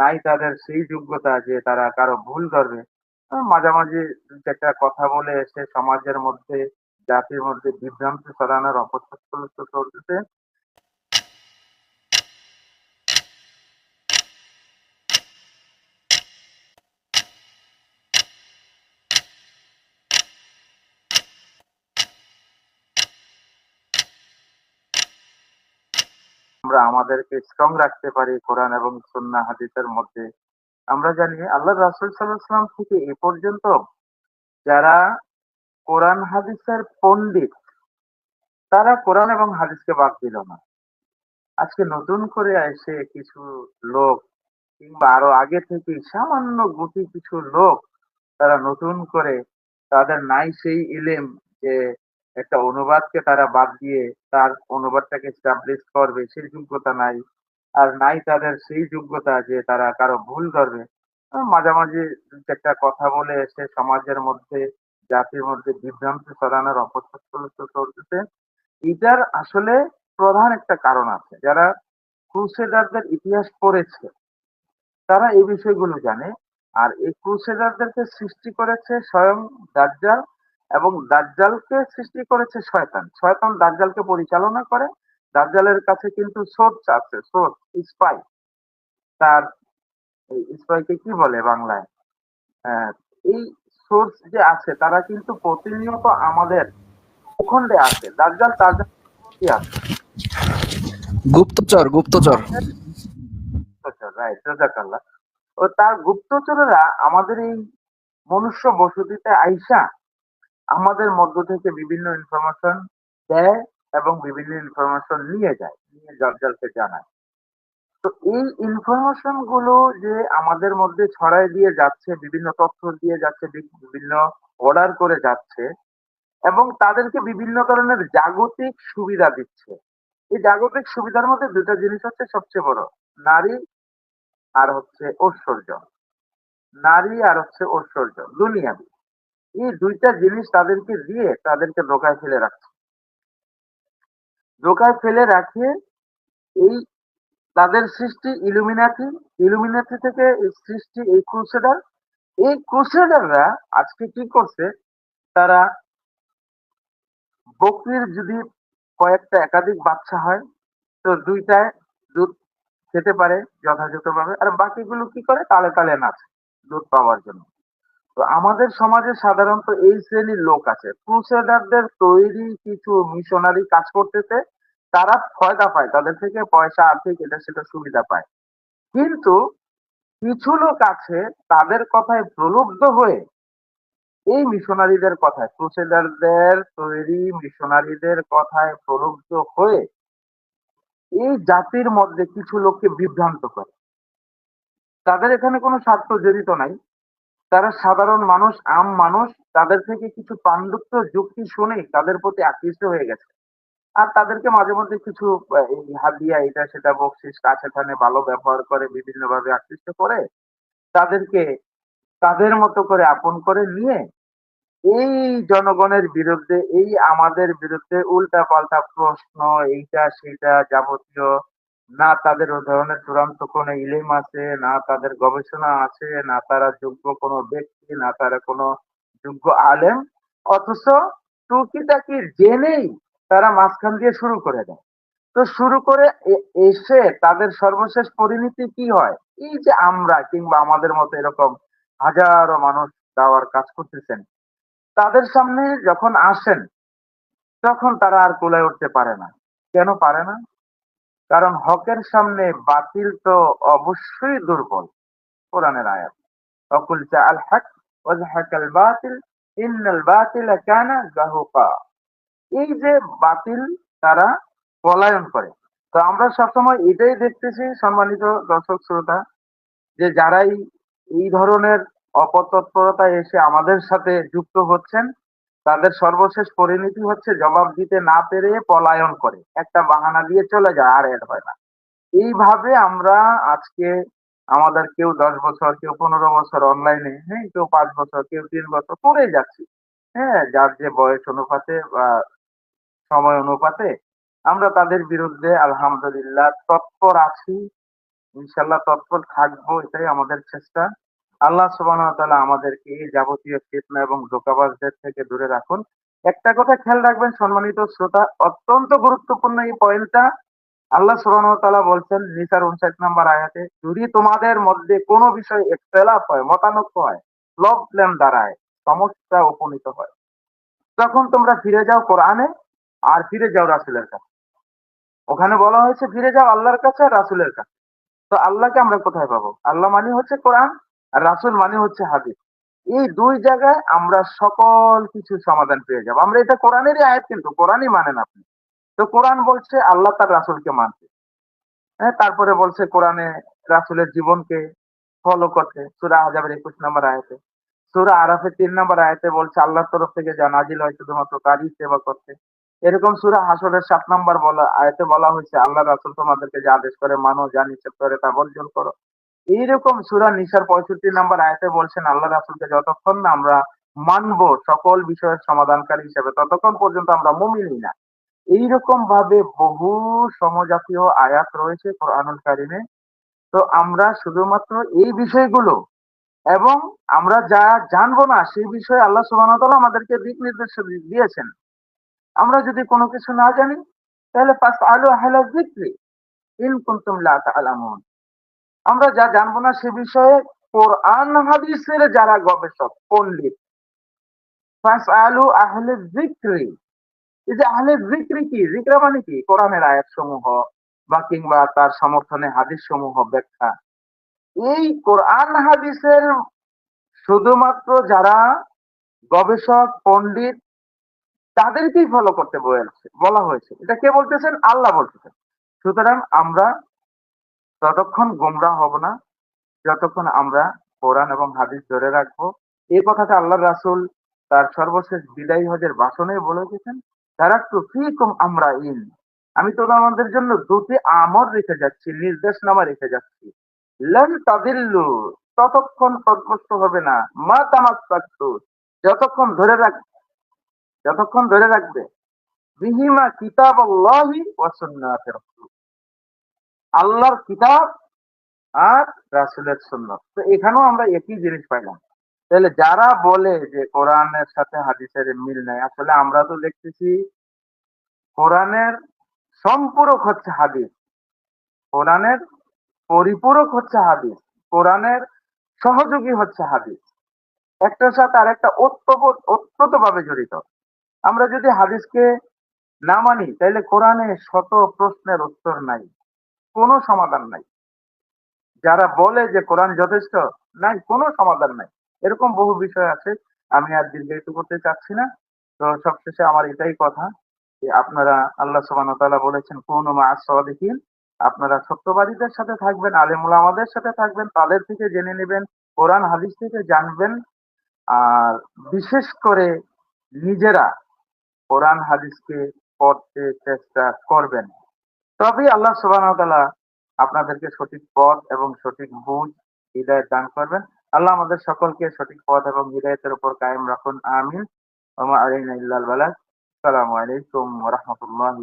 নাই তাদের সেই যোগ্যতা যে তারা কারও ভুল করবে মাঝামাঝি একটা কথা বলে এসে সমাজের মধ্যে, জাতির মধ্যে বিভ্রান্তি ছড়ানোর অপচেষ্টা চলতেছে। আমরা আমাদেরকে স্ট্রং রাখতে পারি কোরআন এবং সুন্নাহ হাদিসের মধ্যে। আমরা জানি আল্লাহ রাসুল ওয়াসাল্লাম থেকে এ পর্যন্ত যারা কোরআন হাদিসের পণ্ডিত, তারা কোরআন এবং হাদিসকে বাদ দিল না। আজকে নতুন করে এসে কিছু লোক কিংবা আরও আগে থেকে সামান্য গুটি কিছু লোক তারা নতুন করে তাদের নাই সেই ইলেম যে একটা অনুবাদকে তারা বাদ দিয়ে তার অনুবাদটাকে স্টাবলিশ করবে সেই যোগ্যতা নাই। আর নাই তাদের সেই যোগ্যতা যে তারা কারও ভুল আহ, মাঝামাঝি চারটা কথা বলে এসে সমাজের মধ্যে জাতির মধ্যে বিভ্রান্তি ছড়ানোর অপচেষ্টা চলতেছে। এটার আসলে প্রধান একটা কারণ আছে। যারা ক্রুসেডারদের ইতিহাস পড়েছে তারা এই বিষয়গুলো জানে। আর এই ক্রুসেডারদেরকে সৃষ্টি করেছে স্বয়ং দাজ্জাল এবং দাজ্জালকে সৃষ্টি করেছে শয়তান। শয়তান দাজ্জালকে পরিচালনা করে। দাজ্জালের কাছে কিন্তু সোর্স আছে সোর্স স্পাই। তার স্পাইকে কি বলে বাংলায়? আহ, এই সোর্স যে আছে তারা কিন্তু প্রতিনিয়ত আমাদের ভূখণ্ডে আছে। দাজ্জাল তার কি আছে? গুপ্তচর গুপ্তচর। গুপ্তচর রাইট জাজাকাল্লাহ ও তার গুপ্তচরেরা আমাদের এই মনুষ্য বসতিতে আইসা আমাদের মধ্য থেকে বিভিন্ন ইনফরমেশন দেয় এবং বিভিন্ন ইনফরমেশন নিয়ে যায়, নিয়ে জর্জালকে জানায়। তো এই ইনফরমেশনগুলো যে আমাদের মধ্যে ছড়াই দিয়ে যাচ্ছে, বিভিন্ন তথ্য দিয়ে যাচ্ছে, বিভিন্ন অর্ডার করে যাচ্ছে এবং তাদেরকে বিভিন্ন ধরনের জাগতিক সুবিধা দিচ্ছে। এই জাগতিক সুবিধার মধ্যে দুটা জিনিস হচ্ছে সবচেয়ে বড়, নারী আর হচ্ছে ঐশ্বর্য। নারী আর হচ্ছে ঐশ্বর্য, দুনিয়াবি। এই দুইটা জিনিস তাদেরকে দিয়ে তাদেরকে ধোকায় ফেলে রাখছে। ধোকায় ফেলে রাখে এই তাদের সৃষ্টি ইলুমিনাটি ইলুমিনাটি থেকে সৃষ্টি এই ক্রুসেডার। এই ক্রুসেডাররা আজকে কি করছে? তারা বকরির যদি কয়েকটা একাধিক বাচ্চা হয়, তো দুইটায় দুধ খেতে পারে যথাযথভাবে। আর বাকিগুলো কি করে? তালে তালে নাচে দুধ পাওয়ার জন্য। তো আমাদের সমাজে সাধারণত এই শ্রেণির লোক আছে। ক্রুসেডারদের তৈরি কিছু মিশনারি কাজ করতেছে, তারা ফয়দা পায়, তাদের থেকে পয়সা, আর্থিক এটা সেটা সুবিধা পায়। কিন্তু কিছু লোক আছে, তাদের কথায় প্রলুব্ধ হয়ে এই মিশনারিদের কথায় ক্রুসেডারদের তৈরি মিশনারিদের কথায় প্রলুব্ধ হয়ে এই জাতির মধ্যে কিছু লোককে বিভ্রান্ত করে। তাদের এখানে কোনো স্বার্থ জড়িত নাই। তারা সাধারণ মানুষ, আম মানুষ, তাদের থেকে কিছু পাণ্ডুত্ব, যুক্তি শুনেই তাদের প্রতি আকৃষ্ট হয়ে গেছে। আর তাদেরকে মাঝে মধ্যে কিছু হাদিয়া এটা সেটা বকশিস, কাছে থানে ভালো ব্যবহার করে বিভিন্ন ভাবে আকৃষ্ট করে, তাদেরকে তাদের মতো করে আপন করে নিয়ে এই জনগণের বিরুদ্ধে, এই আমাদের বিরুদ্ধে উল্টা পাল্টা প্রশ্ন, এইটা, সেটা যাবতীয় না তাদের ও ধরনের চূড়ান্ত কোনো ইলেম আছে, না তাদের গবেষণা আছে, না তারা যোগ্য কোনো ব্যক্তি, না তারা কোনো যোগ্য আলেম, অথচ টুকিটাকি জেনেই তারা মাঝখান দিয়ে শুরু করে দেয়। তো শুরু করে এসে তাদের সর্বশেষ পরিণতি কি হয়? এই যে আমরা কিংবা আমাদের মতো এরকম হাজারো মানুষ দাওয়ার কাজ করতেছেন, তাদের সামনে যখন আসেন, তখন তারা আর কোলায় উঠতে পারে না। কেন পারে না? কারণ হকের সামনে বাতিল তো অবশ্যই দুর্বল, কোরআনের আয়াত। অকুল আল হক ওয়াজহাকাল বাতিল, ইন্নাল বাতিলা কানা জাহুকা। এই যে বাতিল তারা পলায়ন করে। তো আমরা সবসময় এটাই দেখতেছি, সম্মানিত দর্শক শ্রোতা, যে যারাই এই ধরনের অপতৎপরতায় এসে আমাদের সাথে যুক্ত হচ্ছেন তাদের সর্বশেষ পরিণতি হচ্ছে জবাব দিতে না পেরে পলায়ন করে। একটা বাহানা দিয়ে চলে যায়, আর এর হয় না। এইভাবে আমরা আজকে আমাদের কেউ দশ বছর, কেউ পনেরো বছর অনলাইনে হ্যাঁ কেউ পাঁচ বছর, কেউ তিন বছর পড়ে যাচ্ছি। হ্যাঁ যার যে বয়স অনুপাতে বা সময় অনুপাতে আমরা তাদের বিরুদ্ধে আলহামদুলিল্লাহ তৎপর আছি। ইনশাল্লাহ তৎপর থাকব, এটাই আমাদের চেষ্টা। আল্লাহ সুবহানাহু ওয়া তাআলা আমাদেরকে এই যাবতীয় ফিতনা এবং ধোঁকাবাজদের থেকে দূরে রাখুন। একটা কথা খেয়াল রাখবেন, সম্মানিত শ্রোতা, অত্যন্ত গুরুত্বপূর্ণ এই পয়েন্টটা। আল্লাহ সুবহানাহু ওয়া তাআলা বলছেন, নিসার 59 নম্বর আয়াতে, যদি তোমাদের মধ্যে কোনো বিষয় ইখতিলাফ হয়, মতানৈক্য হয় প্রবলেম দাঁড়ায় সমস্যা উপনীত হয়, তখন তোমরা ফিরে যাও কোরআনে আর ফিরে যাও রাসূলের কাছে। ওখানে বলা হয়েছে, ফিরে যাও আল্লাহর কাছে আর রাসূলের কাছে। তো আল্লাহকে আমরা কোথায় পাবো? আল্লাহ মানে হচ্ছে কোরআন। আর রাসূল মানে হচ্ছে হাদিস। এই দুই জায়গায় আমরা সকল কিছু সমাধান পেয়ে যাব। আমরা এটা কোরআনেরই আয়াত কিন্তু, কোরআনই মানেন আপনি। তো কোরআন বলছে আল্লাহ তার রাসূলকে মানতে হ্যাঁ তারপরে বলছে কোরআনে রাসূলের জীবনকে ফলো করতে, সুরা আহজাবের 21 নম্বর আয়াতে। সুরা আরাফের তিন নম্বর আয়াতে বলছে, আল্লাহর তরফ থেকে যা নাজিল হয় শুধুমাত্র তারই সেবা করতে। এরকম সুরা হাসরের সাত নম্বর বলা, আয়াতে বলা হয়েছে, আল্লাহ রাসূল তোমাদেরকে যা আদেশ করে, মানো, যা নিষেধ করে তা বর্জন করো। এইরকম সুরা নিসার 65 নম্বর আয়াতে বলছেন আল্লাহ রাসূলকে, যতক্ষণ না আমরা মানবো সকল বিষয়ের সমাধানকারী হিসেবে, ততক্ষণ পর্যন্ত আমরা মুমিনই না। এইরকম ভাবে বহু সমজাতীয় আয়াত রয়েছে কোরআনুল কারিমে। তো আমরা শুধুমাত্র এই বিষয়গুলো এবং আমরা যা জানব না, সেই বিষয়ে আল্লাহ সুবহানাহু আমাদেরকে দিক নির্দেশ দিয়েছেন। আমরা যদি কোনো কিছু না জানি, তাহলে ফাসআলু আহলা যিকরি, ইন কুনতুম লা তা'লামুন আমরা যা জানব না সে বিষয়ে কোরআন হাদিসের যারা গবেষক, পণ্ডিত। ফাসআলু আহলে যিকরি। এই যে আহলে যিকরি কি? যিকরা মানে কি? কোরআনের আয়াত সমূহ বা কিংবা তার সমর্থনে হাদিস সমূহ ব্যাখ্যা। এই কোরআন হাদিসের শুধুমাত্র যারা গবেষক, পণ্ডিত, তাদেরকেই ফলো করতে বলা হয়েছে। এটা কে বলতেছেন? আল্লাহ বলতেছেন। সুতরাং আমরা ততক্ষণ গোমরা হব না, যতক্ষণ আমরা কোরআন এবং হাদিস ধরে রাখব। এই কথাটা আল্লাহ রাসূল তার সর্বশেষ বিদায়ী হজের ভাষণে বলে গেছেন তারা ফিকুম আমরা ইন আমি তোমাদের জন্য দুটি আমর রেখে যাচ্ছি, নির্দেশনামা রেখে যাচ্ছি। লেন তাদিল্লু, ততক্ষণ পদভস্ত হবে না। মা তামাক্কাতু যতক্ষণ ধরে রাখবে যতক্ষণ ধরে রাখবে। বিহিমা কিতাব আল্লাহি ওয়া সুন্নাতের আল্লাহর কিতাব আর রাসূলের সুন্নাত। তো এখানেও আমরা একই জিনিস পাইলাম। তাহলে যারা বলে যে কোরআনের সাথে হাদিসের মিল নাই, আসলে আমরা তো দেখতেছি কোরআনের সম্পূরক হচ্ছে হাদিস। কোরআনের পরিপূরক হচ্ছে হাদিস। কোরআনের সহযোগী হচ্ছে হাদিস। একটার সাথে আরেকটা ওতপ্রোত ভাবে জড়িত। আমরা যদি হাদিসকে না মানি, তাহলে কোরআনে শত প্রশ্নের উত্তর নাই। কোনো সমাধান নাই। যারা বলে যে কোরআন যথেষ্ট, নাই, কোনো সমাধান নাই। এরকম বহু বিষয় আছে, আমি আর দীর্ঘায়িত করতে চাচ্ছি না। তো সবশেষে আমার এটাই কথা যে আপনারা আল্লাহ সুবহানাহু ওয়া তাআলা বলেছেন, কোন মা সাদিকিন আপনারা সত্যবাদীদের সাথে থাকবেন, আলেমুল আমাদের সাথে থাকবেন, তাদের থেকে জেনে নেবেন, কোরআন, হাদিস থেকে জানবেন। আর বিশেষ করে নিজেরা কোরআন, হাদিসকে পড়তে চেষ্টা করবেন। তবেই আল্লাহ সুবাহ আপনাদেরকে সঠিক পথ এবং সঠিক বুঝ, হৃদয় দান করবেন। আল্লাহ আমাদের সকলকে সঠিক পথ এবং হৃদয়তের উপর কায়েম রাখুন। আমিন। আসসালামু আলাইকুম রাহমাতুল্লাহি